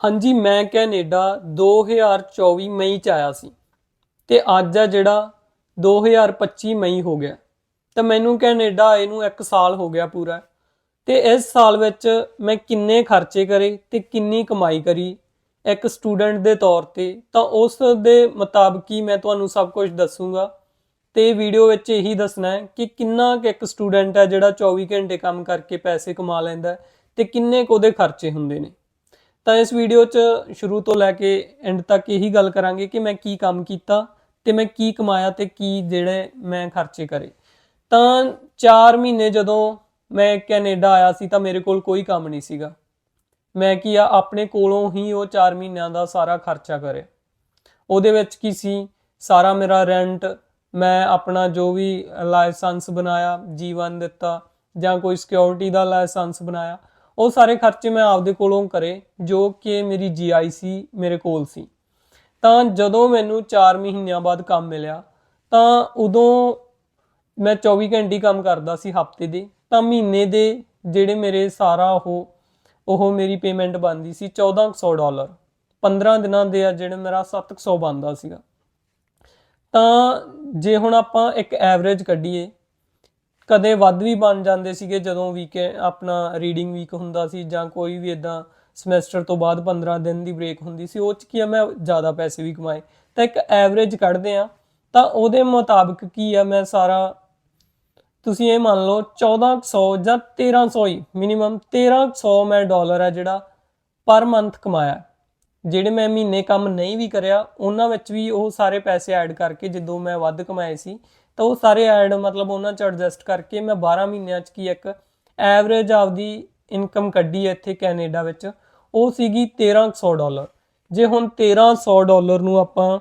ਹਾਂਜੀ, ਮੈਂ ਕੈਨੇਡਾ 2024 ਮਈ ਚ ਆਇਆ ਸੀ ਤੇ ਅੱਜ ਆ ਜਿਹੜਾ 2025 ਮਈ ਹੋ ਗਿਆ। ਤਾਂ ਮੈਨੂੰ ਕੈਨੇਡਾ ਆਏ ਨੂੰ 1 ਸਾਲ ਹੋ ਗਿਆ ਪੂਰਾ। ਤੇ ਇਸ ਸਾਲ ਵਿੱਚ ਮੈਂ ਕਿੰਨੇ ਖਰਚੇ ਕਰੇ ਤੇ ਕਿੰਨੀ ਕਮਾਈ ਕਰੀ ਇੱਕ ਸਟੂਡੈਂਟ ਦੇ ਤੌਰ ਤੇ। ਤਾਂ ਉਸ ਦੇ ਮੁਤਾਬਕ ਹੀ ਮੈਂ ਤੁਹਾਨੂੰ ਸਭ ਕੁਝ ਦੱਸੂਗਾ। ਤੇ ਵੀਡੀਓ ਵਿੱਚ ਇਹੀ ਦੱਸਣਾ ਹੈ ਕਿ ਕਿੰਨਾ ਕੁ ਇੱਕ ਸਟੂਡੈਂਟ ਹੈ ਜਿਹੜਾ 24 ਘੰਟੇ ਕੰਮ ਕਰਕੇ ਪੈਸੇ ਕਮਾ ਲੈਂਦਾ ਹੈ ਤੇ ਕਿੰਨੇ ਕੁ ਉਹਦੇ ਖਰਚੇ ਹੁੰਦੇ ਨੇ। ਤਾਂ ਇਸ ਵੀਡੀਓ 'ਚ ਸ਼ੁਰੂ ਤੋਂ ਲੈ ਕੇ ਐਂਡ ਤੱਕ ਇਹੀ ਗੱਲ ਕਰਾਂਗੇ ਕਿ ਮੈਂ ਕੀ ਕੰਮ ਕੀਤਾ ਤੇ ਮੈਂ ਕੀ ਕਮਾਇਆ ਤੇ ਕੀ ਜਿਹੜੇ ਮੈਂ ਖਰਚੇ ਕਰੇ। ਤਾਂ 4 ਮਹੀਨੇ ਜਦੋਂ ਮੈਂ ਕੈਨੇਡਾ ਆਇਆ ਸੀ ਤਾਂ ਮੇਰੇ ਕੋਲ ਕੋਈ ਕੰਮ ਨਹੀਂ ਸੀਗਾ। ਮੈਂ ਕੀ ਆ, ਆਪਣੇ ਕੋਲੋਂ ਹੀ ਉਹ 4 ਮਹੀਨਿਆਂ ਦਾ ਸਾਰਾ ਖਰਚਾ ਕਰੇ ਉਹਦੇ ਵਿੱਚ ਕੀ ਸੀ, ਸਾਰਾ ਮੇਰਾ ਰੈਂਟ ਮੈਂ ਆਪਣਾ ਜੋ ਵੀ ਲਾਇਸੈਂਸ ਬਣਾਇਆ, ਜੀਵਨ ਦਿੱਤਾ ਜਾਂ ਕੋਈ ਸਿਕਿਉਰਿਟੀ ਦਾ ਲਾਇਸੈਂਸ ਬਣਾਇਆ ਉਹ ਸਾਰੇ ਖਰਚੇ ਮੈਂ ਆਪਦੇ ਕੋਲੋਂ ਕਰੇ, ਜੋ ਕਿ ਮੇਰੀ ਜੀਆਈਸੀ ਮੇਰੇ ਕੋਲ ਸੀ। ਤਾਂ ਜਦੋਂ ਮੈਨੂੰ 4 ਮਹੀਨਿਆਂ ਬਾਅਦ ਕੰਮ ਮਿਲਿਆ, ਤਾਂ ਉਦੋਂ ਮੈਂ 24 ਘੰਟੇ ਕੰਮ ਕਰਦਾ ਸੀ ਹਫ਼ਤੇ ਦੇ। ਤਾਂ ਮਹੀਨੇ ਦੇ ਜਿਹੜੇ ਮੇਰੇ ਸਾਰਾ ਉਹ ਉਹ ਮੇਰੀ ਪੇਮੈਂਟ ਬਣਦੀ ਸੀ 1400 ਡਾਲਰ। 15 ਦਿਨਾਂ ਦੇ ਆ ਜਿਹੜੇ ਮੇਰਾ 700 ਬਣਦਾ ਸੀਗਾ। ਤਾਂ ਜੇ ਹੁਣ ਆਪਾਂ ਇੱਕ ਐਵਰੇਜ ਕੱਢੀਏ ਕਦੇ ਵੱਧ ਵੀ ਬਣ ਜਾਂਦੇ ਸੀਗੇ ਜਦੋਂ ਵੀਕ ਆਪਣਾ ਰੀਡਿੰਗ ਵੀਕ ਹੁੰਦਾ ਸੀ ਜਾਂ ਕੋਈ ਵੀ ਇਦਾਂ ਸਮੈਸਟਰ ਤੋਂ ਬਾਅਦ 15 ਦਿਨ ਦੀ ਬ੍ਰੇਕ ਹੁੰਦੀ ਸੀ, ਉਹ ਚ ਕੀ ਆ, ਮੈਂ ਜ਼ਿਆਦਾ ਪੈਸੇ ਵੀ ਕਮਾਏ। ਤਾਂ ਇੱਕ ਐਵਰੇਜ ਕੱਢਦੇ ਆ ਤਾਂ ਉਹਦੇ ਮੁਤਾਬਕ ਕੀ ਆ, ਮੈਂ ਸਾਰਾ, ਤੁਸੀਂ ਇਹ ਮੰਨ ਲਓ 1400 ਜਾਂ 1300 ਹੀ ਮਿਨੀਮਮ 1300 ਮੈਂ ਡਾਲਰ ਆ ਜਿਹੜਾ ਪਰ ਮੰਥ ਕਮਾਇਆ। ਜਿਹੜੇ ਮੈਂ ਮਹੀਨੇ ਕੰਮ ਨਹੀਂ ਵੀ ਕਰਿਆ, ਉਹਨਾਂ ਵਿੱਚ ਵੀ ਉਹ ਸਾਰੇ ਪੈਸੇ ਐਡ ਕਰਕੇ ਜਦੋਂ ਮੈਂ ਵੱਧ ਕਮਾਏ ਸੀ ਤਾਂ ਉਹ ਸਾਰੇ ਐਡ ਮਤਲਬ ਉਹਨਾਂ ਚ ਐਡਜਸਟ ਕਰਕੇ ਮੈਂ 12 ਮਹੀਨਿਆਂ ਚ ਕੀ ਇੱਕ ਐਵਰੇਜ ਆਪਦੀ ਇਨਕਮ ਕੱਢੀ ਇੱਥੇ ਕੈਨੇਡਾ ਵਿੱਚ, ਉਹ ਸੀਗੀ 1300 ਡਾਲਰ। ਜੇ ਹੁਣ 1300 ਡਾਲਰ ਨੂੰ ਆਪਾਂ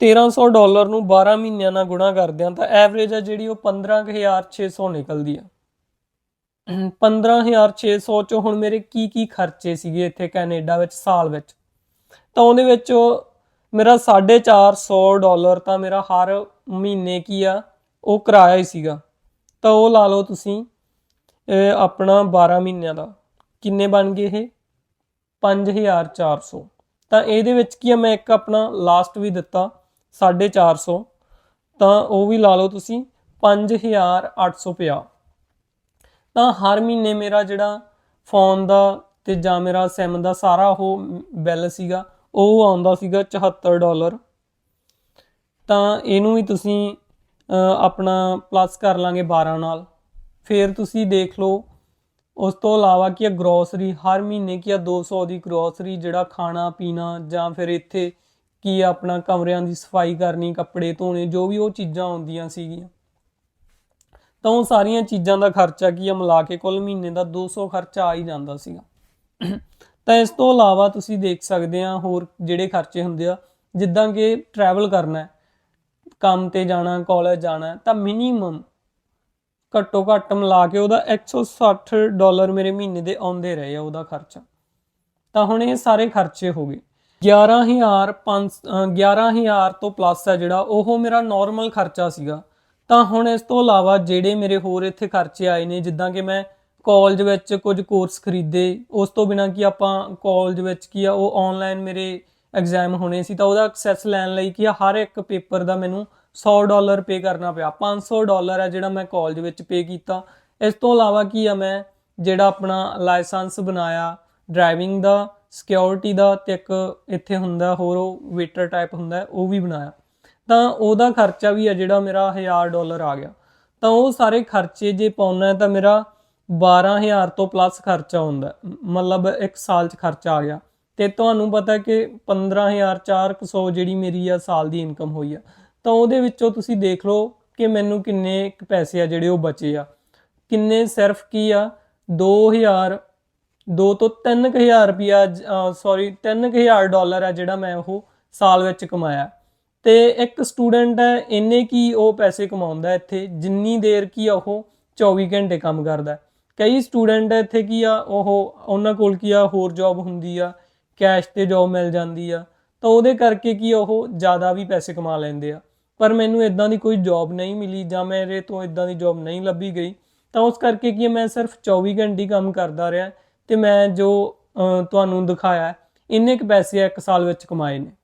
1300 ਡਾਲਰ ਨੂੰ 12 ਮਹੀਨਿਆਂ ਨਾਲ ਗੁਣਾ ਕਰਦੇ ਹਾਂ ਤਾਂ ਐਵਰੇਜ ਆ ਜਿਹੜੀ ਉਹ 15600 ਨਿਕਲਦੀ ਆ। 15600 ਚੋਂ ਹੁਣ ਮੇਰੇ ਕੀ ਕੀ ਖਰਚੇ ਸੀਗੇ ਇੱਥੇ ਕੈਨੇਡਾ ਵਿੱਚ ਸਾਲ ਵਿੱਚ। ਤਾਂ ਉਹਦੇ ਵਿੱਚ ਮੇਰਾ 450 ਡਾਲਰ ਤਾਂ ਮੇਰਾ ਹਰ ਮਹੀਨੇ ਕੀ ਆ, ਉਹ ਕਿਰਾਇਆ ਹੀ ਸੀਗਾ। ਤਾਂ ਉਹ ਲਾ ਲਓ ਤੁਸੀਂ ਆਪਣਾ 12 ਮਹੀਨਿਆਂ ਦਾ। ਕਿੰਨੇ ਬਣ ਗਏ ਇਹ? 5400 ਤਾਂ ਇਹਦੇ ਵਿੱਚ ਕੀ ਆ, ਮੈਂ ਇੱਕ ਆਪਣਾ ਲਾਸਟ ਵੀ ਦਿੱਤਾ 450 ਤਾਂ ਉਹ ਵੀ ਲਾ ਲਓ ਤੁਸੀਂ 5850 ਤਾਂ ਹਰ ਮਹੀਨੇ ਮੇਰਾ ਜਿਹੜਾ ਫੋਨ ਦਾ ਤੇ ਜਾਂ ਮੇਰਾ ਸਿਮ ਦਾ ਸਾਰਾ ਉਹ ਬਿੱਲ ਸੀਗਾ। ਉਹ ਆਉਂਦਾ ਸੀਗਾ 74 ਡਾਲਰ। ਤਾਂ ਇਹਨੂੰ ਵੀ ਤੁਸੀਂ ਆਪਣਾ ਪਲੱਸ ਕਰ ਲਾਂਗੇ 12 ਨਾਲ। ਫਿਰ ਤੁਸੀਂ ਦੇਖ ਲਓ, ਉਸ ਤੋਂ ਇਲਾਵਾ ਕੀ ਆ ਗਰੋਸਰੀ ਹਰ ਮਹੀਨੇ ਕੀ ਆ 200 ਦੀ ਗਰੋਸਰੀ ਜਿਹੜਾ ਖਾਣਾ, ਪੀਣਾ, ਜਾਂ ਫਿਰ ਇੱਥੇ ਕੀ ਆ, ਆਪਣਾ ਕਮਰਿਆਂ ਦੀ ਸਫ਼ਾਈ ਕਰਨੀ, ਕੱਪੜੇ ਧੋਣੇ, ਜੋ ਵੀ ਉਹ ਚੀਜ਼ਾਂ ਆਉਂਦੀਆਂ ਸੀਗੀਆਂ। ਤਾਂ ਉਹ ਸਾਰੀਆਂ ਚੀਜ਼ਾਂ ਦਾ ਖਰਚਾ ਕੀ ਆ, ਮਿਲਾ ਕੇ ਕੁੱਲ ਮਹੀਨੇ ਦਾ 200 ਖਰਚਾ ਆ ਹੀ ਜਾਂਦਾ ਸੀਗਾ। ਤਾਂ ਇਸ ਤੋਂ ਇਲਾਵਾ ਤੁਸੀਂ ਦੇਖ ਸਕਦੇ ਆ ਹੋਰ ਜਿਹੜੇ ਖਰਚੇ ਹੁੰਦੇ ਆ, ਜਿੱਦਾਂ ਕਿ ਟਰੈਵਲ ਕਰਨਾ ਕੰਮ ਤੇ ਜਾਣਾ ਕਾਲਜ ਜਾਣਾ ਤਾਂ ਮਿਨੀਮਮ ਘੱਟੋ ਘੱਟ ਮਿਲਾ ਕੇ ਉਹਦਾ 160 ਡਾਲਰ ਮੇਰੇ ਮਹੀਨੇ ਦੇ ਆਉਂਦੇ ਰਹੇ ਆ ਉਹਦਾ ਖਰਚਾ। ਤਾਂ ਹੁਣ ਇਹ ਸਾਰੇ ਖਰਚੇ ਹੋ ਗਏ। 11000 11000 ਤੋਂ ਪਲੱਸ ਆ ਜਿਹੜਾ, ਉਹ ਮੇਰਾ ਨਾਰਮਲ ਖਰਚਾ ਸੀਗਾ। ਤਾਂ ਹੁਣ ਇਸ ਤੋਂ ਇਲਾਵਾ ਜਿਹੜੇ ਮੇਰੇ ਹੋਰ ਇੱਥੇ ਖਰਚੇ ਆਏ ਨੇ, ਜਿੱਦਾਂ ਕਿ ਮੈਂ ਕਾਲਜ ਵਿੱਚ ਕੁਝ ਕੋਰਸ ਖਰੀਦੇ, ਉਸ ਤੋਂ ਬਿਨਾ ਕੀ ਆਪਾਂ ਕਾਲਜ ਵਿੱਚ ਕੀ ਆ, ਉਹ ਆਨਲਾਈਨ ਮੇਰੇ ਐਗਜ਼ਾਮ ਹੋਣੇ ਸੀ, ਤਾਂ ਉਹਦਾ ਐਕਸੈਸ ਲੈਣ ਲਈ ਕੀ ਆ, ਹਰ ਇੱਕ ਪੇਪਰ ਦਾ ਮੈਨੂੰ 100 ਡਾਲਰ ਪੇ ਕਰਨਾ ਪਿਆ 500 ਡਾਲਰ ਹੈ ਜਿਹੜਾ ਮੈਂ ਕਾਲਜ ਵਿੱਚ ਪੇ ਕੀਤਾ। ਇਸ ਤੋਂ ਇਲਾਵਾ ਕੀ ਆ, ਮੈਂ ਜਿਹੜਾ ਆਪਣਾ ਲਾਇਸੈਂਸ ਬਣਾਇਆ ਡਰਾਈਵਿੰਗ ਦਾ ਸਿਕਿਉਰਿਟੀ ਦਾ ਤੇ ਇੱਕ ਇੱਥੇ ਹੁੰਦਾ, ਹੋਰ ਉਹ ਵੇਟਰ ਟਾਈਪ ਹੁੰਦਾ, ਉਹ ਵੀ ਬਣਾਇਆ। ਤਾਂ ਉਹਦਾ ਖਰਚਾ ਵੀ ਆ ਜਿਹੜਾ ਮੇਰਾ 1000 ਡਾਲਰ ਆ ਗਿਆ। ਤਾਂ ਉਹ ਸਾਰੇ ਖਰਚੇ ਜੇ ਪਾਉਣਾ ਤਾਂ ਮੇਰਾ 12000 ਤੋਂ ਪਲੱਸ ਖਰਚਾ ਹੁੰਦਾ ਮਤਲਬ ਇੱਕ ਸਾਲ 'ਚ ਖਰਚਾ ਆ ਗਿਆ। ਤੇ ਤੁਹਾਨੂੰ ਪਤਾ ਕਿ 15400 ਜਿਹੜੀ ਮੇਰੀ ਆ ਸਾਲ ਦੀ ਇਨਕਮ ਹੋਈ ਆ। ਤਾਂ ਉਹਦੇ ਵਿੱਚੋਂ ਤੁਸੀਂ ਦੇਖ ਲਓ ਕਿ ਮੈਨੂੰ ਕਿੰਨੇ ਕੁ ਪੈਸੇ ਆ ਜਿਹੜੇ ਉਹ ਬਚੇ ਆ। ਕਿੰਨੇ ਸਿਰਫ ਕੀ ਆ? 2000 2 ਤੋਂ 3000 ਰੁਪਿਆ ਸੌਰੀ 3000 ਡਾਲਰ ਆ ਜਿਹੜਾ ਮੈਂ ਉਹ ਸਾਲ ਵਿੱਚ ਕਮਾਇਆ। ਤੇ ਇੱਕ ਸਟੂਡੈਂਟ ਹੈ, ਇੰਨੇ ਕੀ ਉਹ ਪੈਸੇ ਕਮਾਉਂਦਾ ਇੱਥੇ, ਜਿੰਨੀ ਦੇਰ ਕੀ ਉਹ 24 ਘੰਟੇ ਕੰਮ ਕਰਦਾ ਕਈ ਸਟੂਡੈਂਟ ਇੱਥੇ ਕੀ ਆ ਉਹ ਉਹਨਾਂ ਕੋਲ ਕੀ ਆ ਹੋਰ ਜੌਬ ਹੁੰਦੀ ਆ ਕੈਸ਼ ਤੇ ਜੌਬ ਮਿਲ ਜਾਂਦੀ ਆ ਤਾਂ ਉਹਦੇ ਕਰਕੇ ਕੀ ਉਹ ਜ਼ਿਆਦਾ ਵੀ ਪੈਸੇ ਕਮਾ ਲੈਂਦੇ ਆ। ਪਰ ਮੈਨੂੰ ਇਦਾਂ ਦੀ ਕੋਈ ਜੌਬ ਨਹੀਂ ਮਿਲੀ ਜਾਂ ਮੇਰੇ ਤੋਂ ਇਦਾਂ ਦੀ ਜੌਬ ਨਹੀਂ ਲੱਭੀ ਗਈ ਤਾਂ ਉਸ ਕਰਕੇ ਕੀ ਆ, ਮੈਂ ਸਿਰਫ 24 ਘੰਟੇ ਕੰਮ ਕਰਦਾ ਰਿਹਾ ਤੇ ਮੈਂ ਜੋ ਤੁਹਾਨੂੰ ਦਿਖਾਇਆ ਇੰਨੇ ਕੁ ਪੈਸੇ ਇੱਕ ਸਾਲ ਵਿੱਚ ਕਮਾਏ ਨੇ।